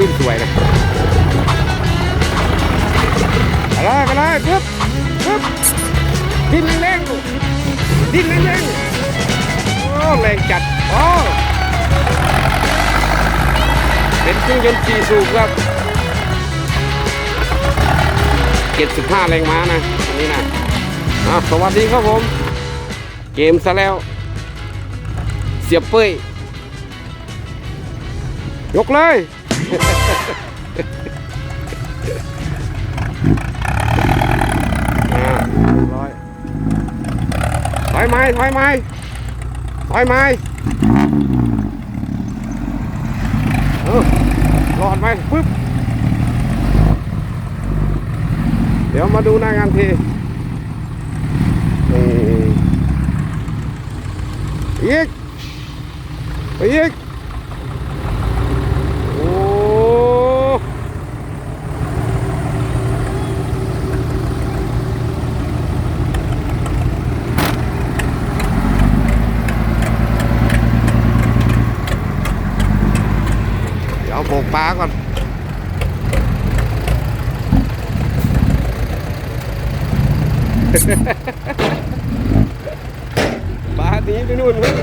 ดินสวยนะไปเลยไปเลยปึ๊บปึ๊บดินแรงๆดินแรงๆโอ้แรงจัดโอ้เป็นเครื่องยนต์สี่สูบครับ75แรงม้านะอันนี้นะอะสวัสดีครับผม เกมซะแล้ว เสียบเป้ยยกเลย รียบร้อยถอยไม้ถอยไม้ถอยไม้เออรอดไหมปึ๊บ เดี๋ยวมาดูหน้างานทีอีกอีกโอ้เดี๋ยวโบก ปลาก่อนปลาหนีไปนู่นเว้ย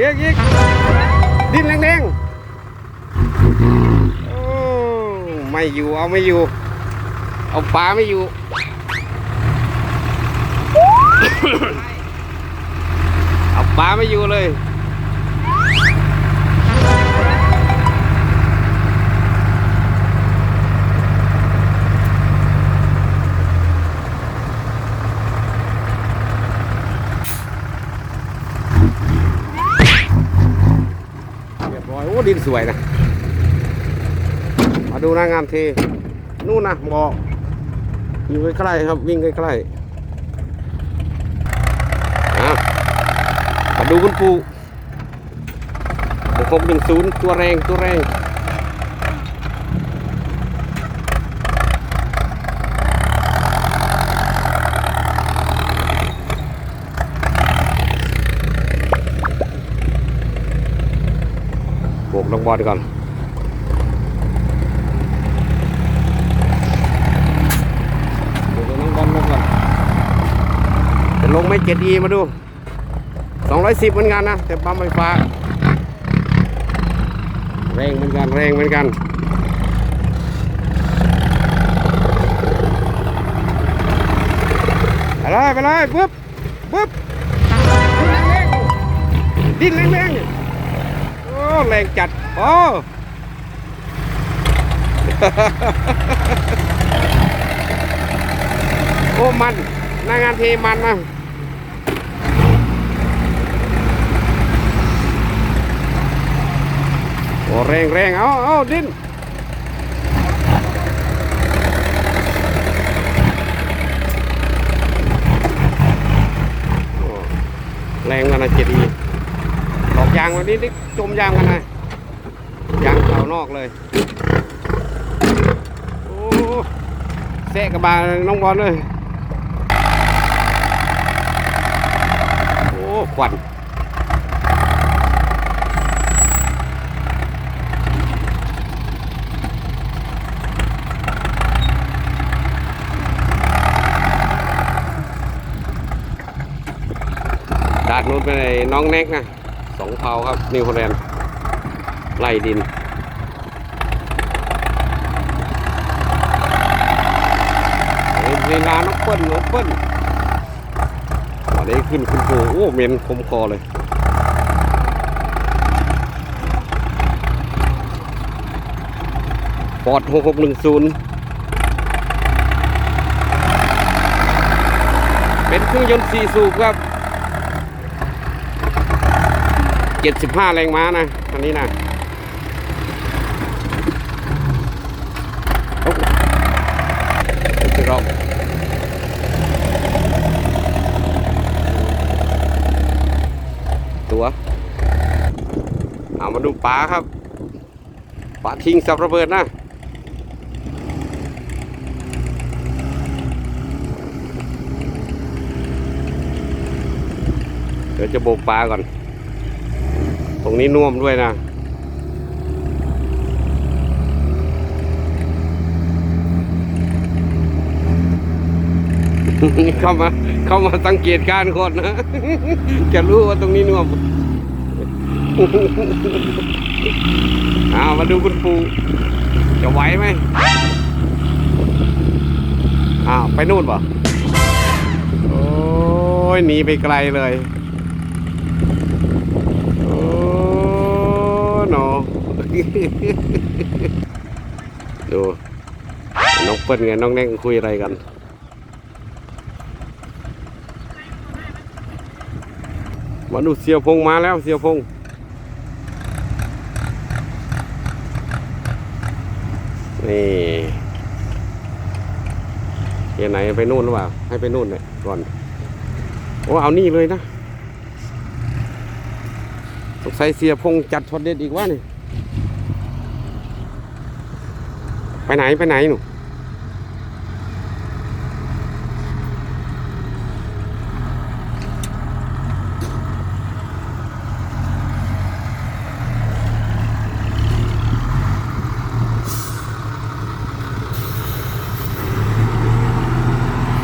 อีกอีกดินแรงๆโอ้ไม่อยู่เอาไม่อยู่ เอาปลาไม่อยู่เอาปลาไม่อยู่เลย ดินสวยนะ มาดูนางานเท นู่นนะหมอกอยู่ใกล้ๆครับ วิ่งใกล้ๆมาดูคุณปูหกหนึ่งศูนย์ตัวแรงตัวแรง กลงบอลก่อนเดี๋ยวน้องบอลก่อนจะลงไม่เจ็ดอีมาดู 210 เหมือนกันนะ แต่ปั๊มไฟฟ้า แรงเหมือนกัน แรงเหมือนกันไปเลยไปเลยปึ๊บปึ๊บดิ้นแรงๆดิ้นแรงๆ แรงจัดโอ้โอ้มันหน้างานเทมันนะโอ้แรงแรงเอาเอาดิ้นแรงกันนะเจ็ดี ยางวันนี้นี่จมยางกันนะยางเข่านอกเลยโอ้แซะกระบาน้องบอลเลยโอ้ควันดาดนู้นเป็นไอ้น้องแน็กนะ สองเผาครับ นิวโฮแลนด์ไล่ดินเวลาน้องเปิ้ลน้องเปิ้ลวันนี้ขึ้นคุณครูโอ้เมนคมคอเลยปอดหกหกหนึ่งศูนย์เป็นเครื่องยนต์สี่สูบครับ เจ็ดสิบห้าแรงม้านะอันนี้นะรอตัวเอามาดูป๋าครับป๋าทิ้งสับระเบิดนะเดี๋ยวจะโบกปลาก่อน ตรงนี้น่วมด้วยนะเข้ามาเข้ามาสังเกตการณ์คนนะ จะรู้ว่าตรงนี้น่วมเอามาดูคุณปูจะไหวไหมอ้าวไปนู่นป่ะโอ้ยหนีไปไกลเลย โอ้ หนอ ดูน้องเปิ้ลไงน้องแน่งคุยอะไรกัน มาดูเสียพงมาแล้วเสียพงนี่เฮียไหนไปนู่นหรือเปล่า ให้ไปนู่นเนี่ยก่อน โอ้เอานี่เลยนะ สงสัยเสียพงจัดช็อตเด็ดอีกว่านี่ไปไหน ไปไหนหนู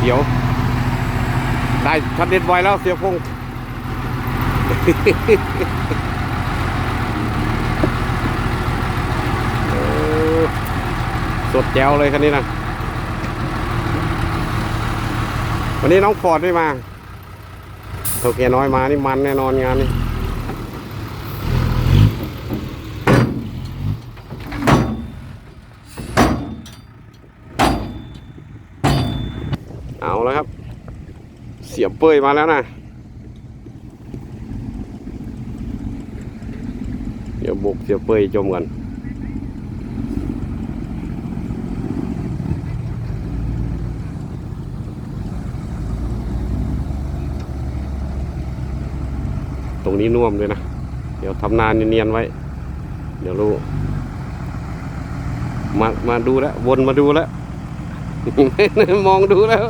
เดี๋ยว ได้ช็อตเด็ดไวแล้วเสียพง โอ้ส ดแจ๋วเลยคันนี้นะวันนี้น้องฟอร์ดไม่มาโอเคน้อยมานี่มันแน่นอนงานนี้เอาแล้วครับ เสียบเป้ยมาแล้วนะเดี๋ยวบุกเสียบเป้ยจมกัน รงนี้น่วมเลยนะ เดี๋ยวทำนานเนียนๆไว้ เดี๋ยวรู้ มามาดูแล้ว วนมาดูแล้ว มองดูแล้ว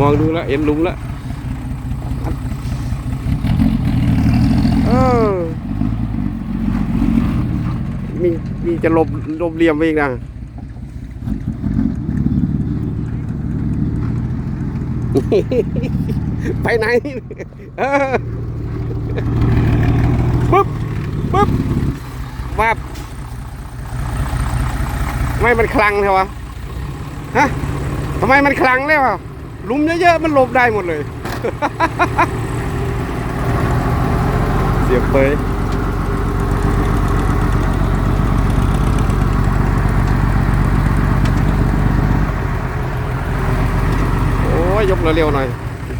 มองดูแล้วเห็นลุมแล้วเออมีมีจะหลบหลบเหลี่ยมไปอีกนะ ไปไหนเออปุ๊บปุ๊บวับทำไมมันคลังเทวะฮะทำไมมันคลังเลยวะลุมเยอะๆมันหลบได้หมดเลย เสียบเปยโอ้ยย กเร็วๆหน่อย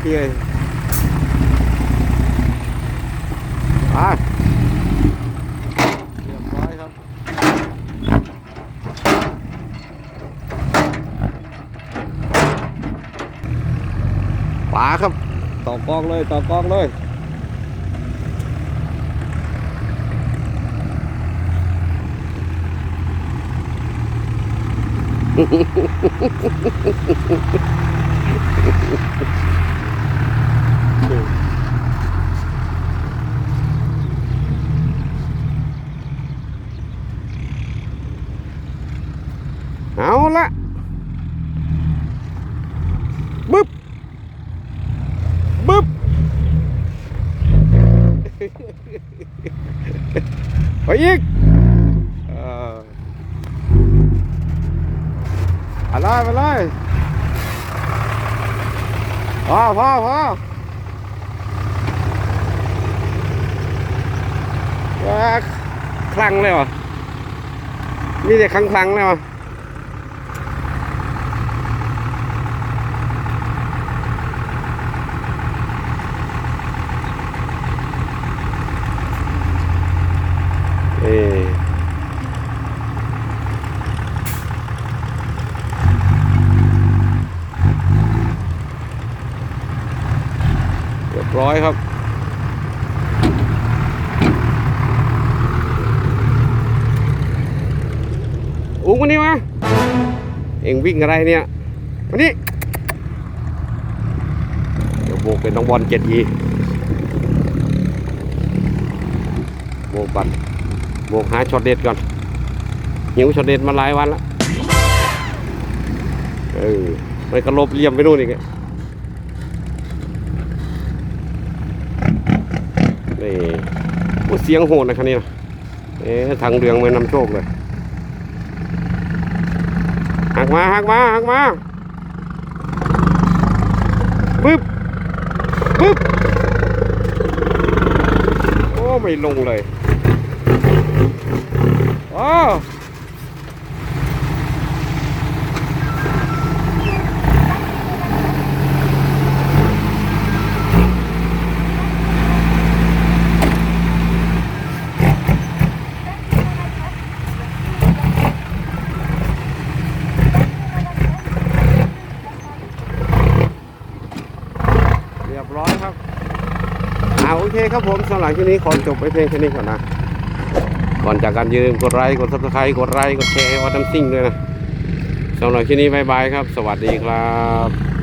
พี่เอ้ยไปเรียบร้อยครับปลาครับ ต่อกองเลย ต่อกองเลย เอาละบึ๊บบึ๊บไปอีกเอออะไรไปเลย พ่อพ่อพ่อว่าคลังเลยวะมีแต่คลังคลังๆเลยวะ เรียบร้อยครับ อุ้งวันนี้มา เองวิ่งอะไรเนี่ยวันนี้ เดี๋ยวโบกเป็นน้องบอลเจ็ดอีโบกบันโบกหาช็อตเด็ดก่อนหิวช็อตเด็ดมาหลายวันแล้วเออไปกระลบเลี่ยมไปนู่นอีก นี่โอ้เสียงโหดนะครับนี่นะเอ๊ะทางเรืองไม่นำโชคเลยหักมาหักมาหักมาปึ๊บปึ๊บโอ้ไม่ลงเลยอ้เครับผมสำหรับที่นี้ขอจบไปเพียงแค่นี้ก่อนนะ ก่อนจากการยืมกดไลค์กดซับสไครต์กดไลค์กดแชร์วัดน้ำซิ่งด้วยนะสำหรับที่นี้บายบายครับ สวัสดีครับ